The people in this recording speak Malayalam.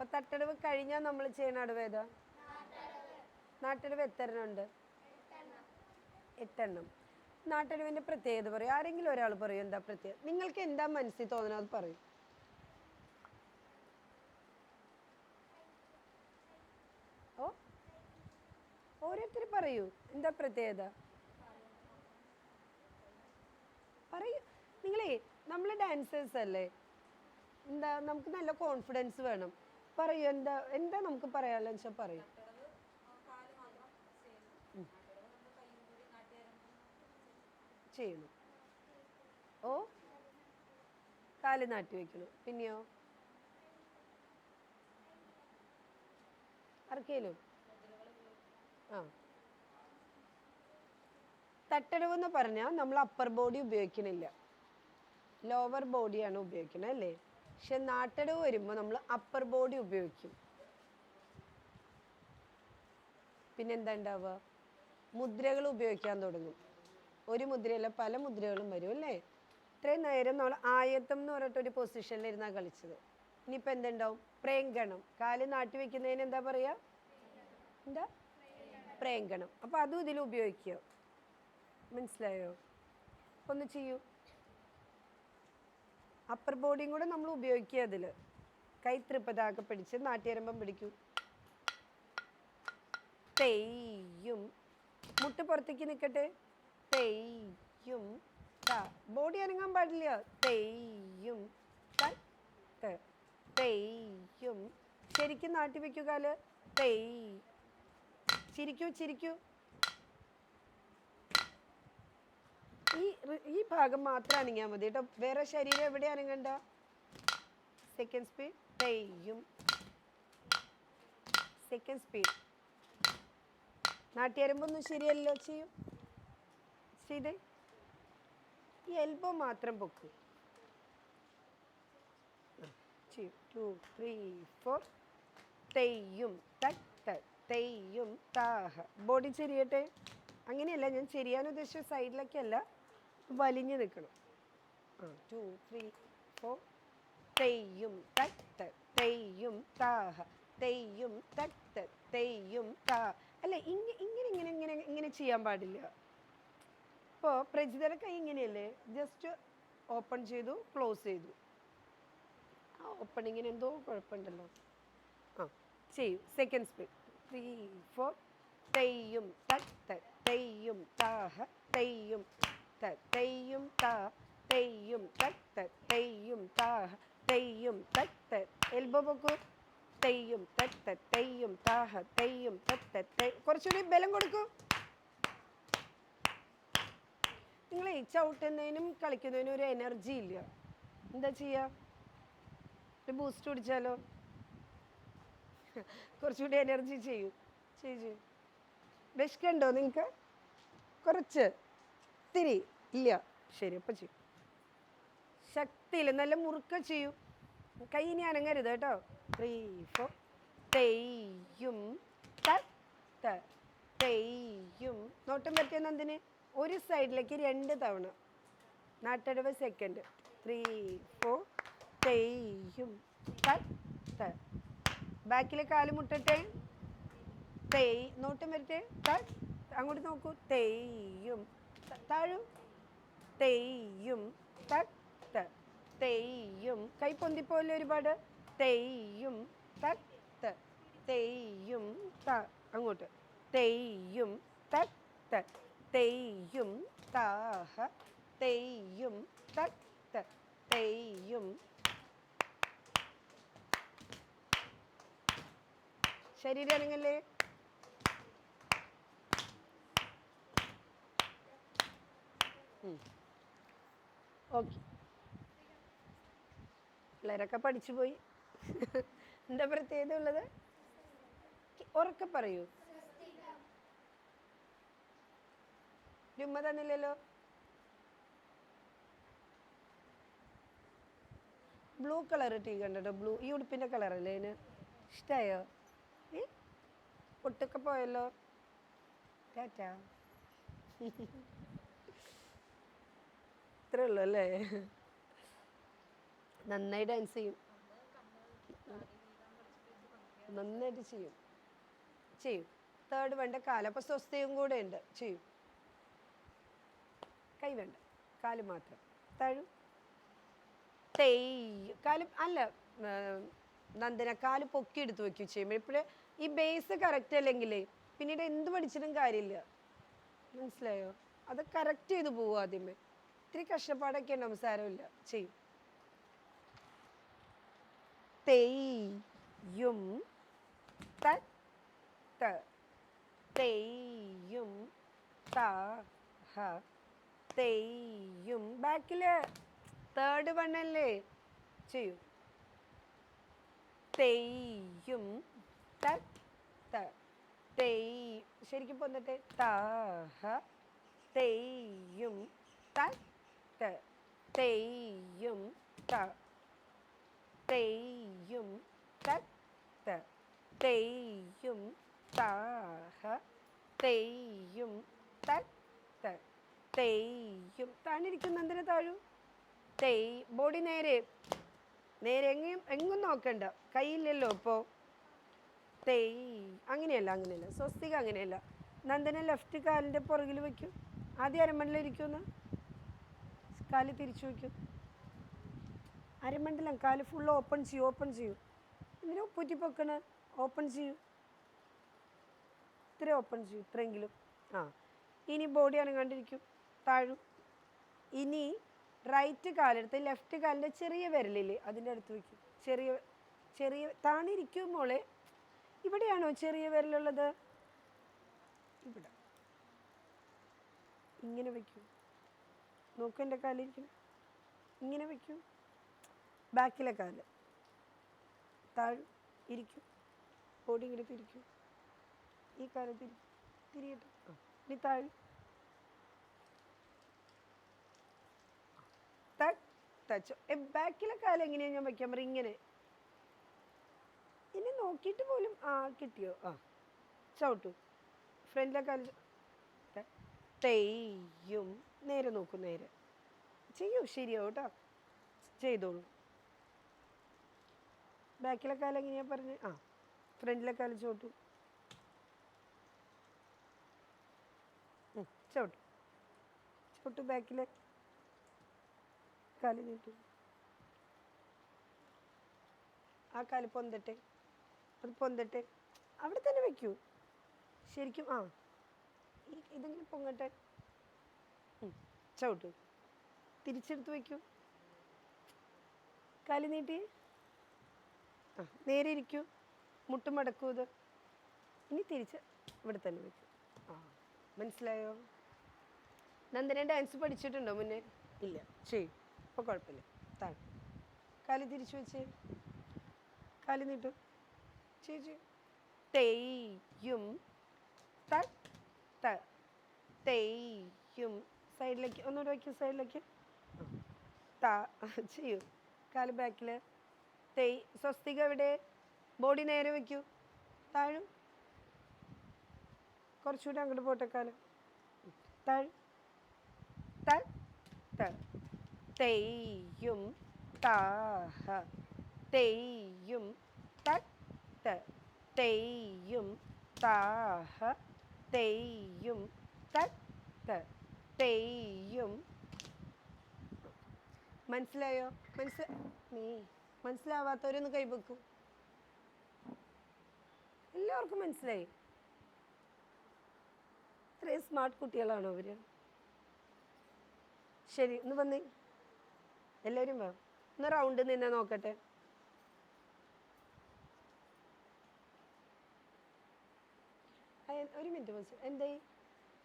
അപ്പൊ തട്ടടവ് കഴിഞ്ഞാൽ നമ്മൾ ചെയ്യണ അടവ് ഏതാ? നാട്ടടവ് എത്ര എട്ടെണ്ണം. നാട്ടടവിന്റെ പ്രത്യേകത പറയും. ആരെങ്കിലും ഒരാൾ പറയും എന്താ പ്രത്യേകത? നിങ്ങൾക്ക് എന്താ മനസ്സിൽ തോന്നുന്നത് പറയും. ഓ ഓരോരുത്തർ പറയൂ. എന്താ പ്രത്യേകത? പറയൂ. നിങ്ങളേ നമ്മൾ ഡാൻസേഴ്സ് അല്ലേ? എന്താ നമുക്ക് നല്ല കോൺഫിഡൻസ് വേണം. പറയൂ എന്താ എന്താ നമുക്ക് പറയാനുള്ള വെച്ചാൽ പറയൂ. ചെയ്യണം. ഓ കാൽ നാട്ടി വെക്കണം. പിന്നെയോ? ആർക്കേലും ആ. തട്ടടവ് എന്ന് പറഞ്ഞാൽ നമ്മൾ അപ്പർ ബോഡി ഉപയോഗിക്കണില്ല. ലോവർ ബോഡിയാണ് ഉപയോഗിക്കണേ അല്ലേ? പക്ഷെ നാട്ടടവ് വരുമ്പോൾ നമ്മൾ അപ്പർ ബോഡി ഉപയോഗിക്കും. പിന്നെന്താ ഉണ്ടാവുക മുദ്രകൾ ഉപയോഗിക്കാൻ തുടങ്ങും. ഒരു മുദ്രയല്ല പല മുദ്രകളും വരും അല്ലേ? ഇത്രയും നേരം നമ്മൾ ആയത്തം എന്ന് പറഞ്ഞിട്ട് ഒരു പൊസിഷനിലിരുന്നാണ് കളിച്ചത്. ഇനിയിപ്പോൾ എന്തുണ്ടാവും പ്രേങ്കണം. കാൽ നാട്ടി വെക്കുന്നതിന് എന്താ പറയുക എന്താ? പ്രേങ്കണം. അപ്പോൾ അതും ഇതിൽ ഉപയോഗിക്കുക. മനസ്സിലായോ? ഒന്ന് ചെയ്യൂ. അപ്പർ ബോഡിയും കൂടെ നമ്മൾ ഉപയോഗിക്കുക അതിൽ കൈ തൃപ്പതാക്കെ പിടിച്ച് നാട്ടിയരമ്പം പിടിക്കൂ. തെയ്യും. മുട്ട് പുറത്തേക്ക് നിൽക്കട്ടെ തെയ്യും. ബോഡി അനങ്ങാൻ പാടില്ല. തെയ്യും. തെയ്യും. ശരിക്കും നാട്ടി വെക്കുക തെയ്. ചിരിക്കൂ ചിരിക്കൂ. ഈ ഈ ഭാഗം മാത്രം അനങ്ങിയാൽ മതി കേട്ടോ. വേറെ ശരീരം എവിടെ അനങ്ങണ്ട? സെക്കൻഡ് സ്പീഡ് തെയ്യും. സെക്കൻഡ് സ്പീഡ് നാട്ടിയരമ്പൊന്നും ശരിയല്ലോ ചെയ്യും ചെയ്തേ ഈ എൽബോ മാത്രം പൊക്കൂ. ചെയ്യും ടു ത്രീ ഫോർ തെയ്യും തട്ട് തെയ്യും താഹ. ബോഡി ചെരിയട്ടെ? അങ്ങനെയല്ല ഞാൻ ചെരിയാൻ ഉദ്ദേശിച്ച സൈഡിലേക്കല്ല വലിഞ്ഞു നിൽക്കണം. ആ ടു ത്രീ ഫോർ തെയ്യും തട്ട് തെയ്യും താഹ തെയ്യും തട്ട് തെയ്യും താ. അല്ല ഇങ്ങനെ ഇങ്ങനെ ഇങ്ങനെ ഇങ്ങനെ ഇങ്ങനെ ചെയ്യാൻ പാടില്ല. ഇപ്പോൾ പ്രജിതയുടെ കൈ ഇങ്ങനെയല്ലേ? ജസ്റ്റ് ഓപ്പൺ ചെയ്തു ക്ലോസ് ചെയ്തു. ആ ഓപ്പണിങ്ങിന് എന്തോ കുഴപ്പമുണ്ടല്ലോ. ആ ചെയ്യൂ. സെക്കൻഡ് സ്പീഡ് ത്രീ ഫോർ തെയ്യും തട്ട് തെയ്യും താഹ തെയ്യും ത തെയ്യും താ തെയ്യും തത്ത തെയ്യും താഹ തെയ്യും തത്ത. എൽബോ പൊക്കൂ. തെയ്യും തത്ത തെയ്യും താഹ തെയ്യും തത്ത തെയ് കുറച്ചുകൂടി ബലം കൊടുക്കൂ. നിങ്ങളെ ചവിട്ടുന്നതിനും കളിക്കുന്നതിനും ഒരു എനർജി ഇല്ല. എന്താ ചെയ്യുക ഒരു ബൂസ്റ്റ് കുടിച്ചാലോ? കുറച്ചുകൂടി എനർജി ചെയ്യൂ. ചെയ്യൂ വിശക്കുണ്ടോ നിങ്ങൾക്ക് കുറച്ച്. ഇത്തിരി ഇല്ല. ശരി അപ്പം ചെയ്യും. ശക്തിയിൽ നല്ല മുറുക്ക ചെയ്യൂ. കൈ ഇനി അനങ്ങരുത് കേട്ടോ. ത്രീ ഫോർ തെയ്യും ത തെയ്യും നോട്ടം പറ്റിയെന്ന് എന്തിന് ഒരു സൈഡിലേക്ക് രണ്ട് തവണ. നാട്ടടവ് സെക്കൻഡ് ത്രീ ഫോർ തെയ്യും തട്ട് ബാക്കിലെ കാൽ മുട്ടട്ടെ? തെയ്. നോട്ടം വരട്ടെ ത അങ്ങോട്ട് നോക്കൂ. തെയ്യും ത- താഴു തെയ്യും തട്ട് തെയ്യും കൈ പൊന്തിപ്പോലെ ഒരുപാട്. തെയ്യും തട്ട് തെയ്യും ത. അങ്ങോട്ട്. തെയ്യും തട്ട് തെയ്യും താഹ തെയ്യും തട്ട് തെയ്യും ശരീരം അനങ്ങല്ലേ? ഓക്കെ. പിള്ളേരൊക്കെ പഠിച്ചു പോയി. എന്താ പ്രത്യേകത ഉള്ളത്? ഉറക്കെ പറയൂ. ഉമ്മ തന്നില്ലല്ലോ. ബ്ലൂ കളർ ടീ കണ്ടോ ബ്ലൂ ഈ ഉടുപ്പിന്റെ കളറല്ലേ അതിന് ഇഷ്ടമായോ ഏ? പൊട്ടൊക്കെ പോയല്ലോ. ടാറ്റാ. ഇത്രേ ഉള്ളൂ അല്ലേ നന്നായി ഡാൻസ് ചെയ്യും. നന്നായിട്ട് ചെയ്യും. ചെയ്യും. തേർഡ് വേണ്ട കാൽ സ്വസ്ഥയും കൂടെ ഉണ്ട്. ചെയ്യും. കൈ വേണ്ട. കാൽ മാത്രം. തഴു. തെയ്യ് കാൽ അല്ല നന്ദന കാൽ പൊക്കി എടുത്ത് വെക്കും ചെയ്യുമ്പോൾ ഇപ്പോഴേ ഈ ബേസ് കറക്റ്റ് അല്ലെങ്കിലേ പിന്നീട് എന്ത് പഠിച്ചിട്ടും കാര്യമില്ല. മനസ്സിലായോ? അത് കറക്റ്റ് ചെയ്ത് പോവുക ആദ്യമേ. ഇത്തിരി കഷ്ടപ്പാടൊക്കെ ഉണ്ടാവും സാരമില്ല. ചെയ്യും. തെയ്യും തത്ത് തെയ്യും തഹ തെയ്യും. ബാക്കിൽ തേർഡ് വണ്ണല്ലേ ചെയ്യൂ. തെയ്യും തത്ത് തെയ് ശരിക്കും പോന്നിട്ട് തഹ തെയ്യും തട്ട് തെയ്യും ത തെയ്യും തത്ത തെയ്യും താഹ തെയ്യും തത്ത തെയ്യും താണിരിക്കുന്ന എന്തിനു താഴു? തെയ് ബോഡി നേരെ നേരെ എങ്ങും എങ്ങും നോക്കണ്ട. കയ്യില്ലല്ലോ ഇപ്പോൾ തെയ് അങ്ങനെയല്ല അങ്ങനെയല്ല. സ്വസ്തിക അങ്ങനെയല്ല. നന്ദന ലെഫ്റ്റ് കാലിന്റെ പുറകിൽ വയ്ക്കും ആദ്യം അരമണ്ടിലിരിക്കുമെന്ന് കാൽ തിരിച്ചു വയ്ക്കും അരമണ്ടലം കാൽ ഫുൾ ഓപ്പൺ ചെയ്യും ഓപ്പൺ ചെയ്യും. എന്തിനു ഉപ്പൂറ്റി പൊക്കണ. ഓപ്പൺ ചെയ്യൂ. ഇത്ര ഓപ്പൺ ചെയ്യും ഇത്രയെങ്കിലും. ആ ഇനി ബോഡി അനങ്ങാണ്ടിരിക്കും താഴും. ഇനി റൈറ്റ് കാലെടുത്ത് ലെഫ്റ്റ് കാലിന്റെ ചെറിയ വിരലില്ലേ അതിന്റെ അടുത്ത് വയ്ക്കും ചെറിയ ചെറിയ താണിരിക്കും മോളെ. ഇവിടെയാണോ ചെറിയ വിരലുള്ളത്? ഇവിടെ. ഇങ്ങനെ വയ്ക്കൂ നോക്കൂ എന്റെ കാലിരിക്കണം ഇങ്ങനെ വയ്ക്കും. ബാക്കിലെ കാൽ. താഴ് ഇരിക്കും. ബോഡി ഇങ്ങനെ തിരിക്കും. ഈ കാൽ തിരി തിരിയട്ടെ. ഇനി താഴ്. തച്ചോ ബാക്കിലെ കാലം എങ്ങനെയാണ് ഞാൻ വയ്ക്കാൻ പറയും ഇങ്ങനെ. ഇനി നോക്കിയിട്ട് പോലും ആ കിട്ടിയോ? ആ. ചവിട്ടു. ഫ്രണ്ടിലെ കാൽ തെയ്യും. നേരെ നോക്കൂ നേരെ. ചെയ്യൂ ശരിയാവും കേട്ടോ. ചെയ്തോളൂ. ബാക്കിലെ കാലം എങ്ങനെയാ പറഞ്ഞ്? ആ ഫ്രണ്ടിലെ കാലം ചോട്ടു ചോട്ടു ചവിട്ടു. ബാക്കിലെ കാൽ നീട്ടു. ആ കാൽ പൊന്തട്ടെ അത് പൊന്തട്ടെ. അവിടെ തന്നെ വെക്കൂ. ശരിക്കും ആ. ഇതിങ്ങനെ പൊങ്ങട്ടെ? ചവിട്ടു തിരിച്ചെടുത്ത് വെക്കൂ കാൽ നീട്ടി. ആ നേരെ ഇരിക്കൂ. മുട്ടും മടക്കൂ ഇത്. ഇനി തിരിച്ച് ഇവിടെ തന്നെ വെക്കൂ ആ മനസ്സിലായോ? നന്ദന ഡാൻസ് പഠിച്ചിട്ടുണ്ടോ മുന്നേ? ഇല്ല. ചെയ്യും ഇപ്പോൾ കുഴപ്പമില്ല. താഴെ. കാൽ തിരിച്ചു വെച്ച്. കാൽ നീട്ടു. ചേച്ചി തെയ്യും. തട്ട് തെയ്യും. സൈഡിലേക്ക് ഒന്നുകൂടെ വയ്ക്കൂ സൈഡിലേക്ക്. താ ചെയ്യൂ. കാൽ ബാക്കിൽ തേയ് സ്വസ്തിക എവിടെ? ബോഡി നേരെ വെക്കൂ. താഴും. കുറച്ചുകൂടെ അങ്ങോട്ട് പോട്ടെ കാൽ. താഴ്. താഴ്. ത തെയ്യും. താഹ തെയ്യും. തട്ട് തെയ്യും. താഹ തെയ്യും. തട്ട് തെയ്യും മനസ്സിലായോ? മനസ്സി നീ മനസ്സിലാവാത്തവരൊന്ന് കൈവെക്കൂ എല്ലാവർക്കും മനസ്സിലായി. ഇത്രയും സ്മാർട്ട് കുട്ടികളാണോ അവർ? ശരി ഒന്ന് വന്നേ. എല്ലാവരും വേ. ഒന്ന് റൗണ്ട് നിന്നെ നോക്കട്ടെ. ഒരു മിനിറ്റ് മനസ്സിൽ എന്തായി?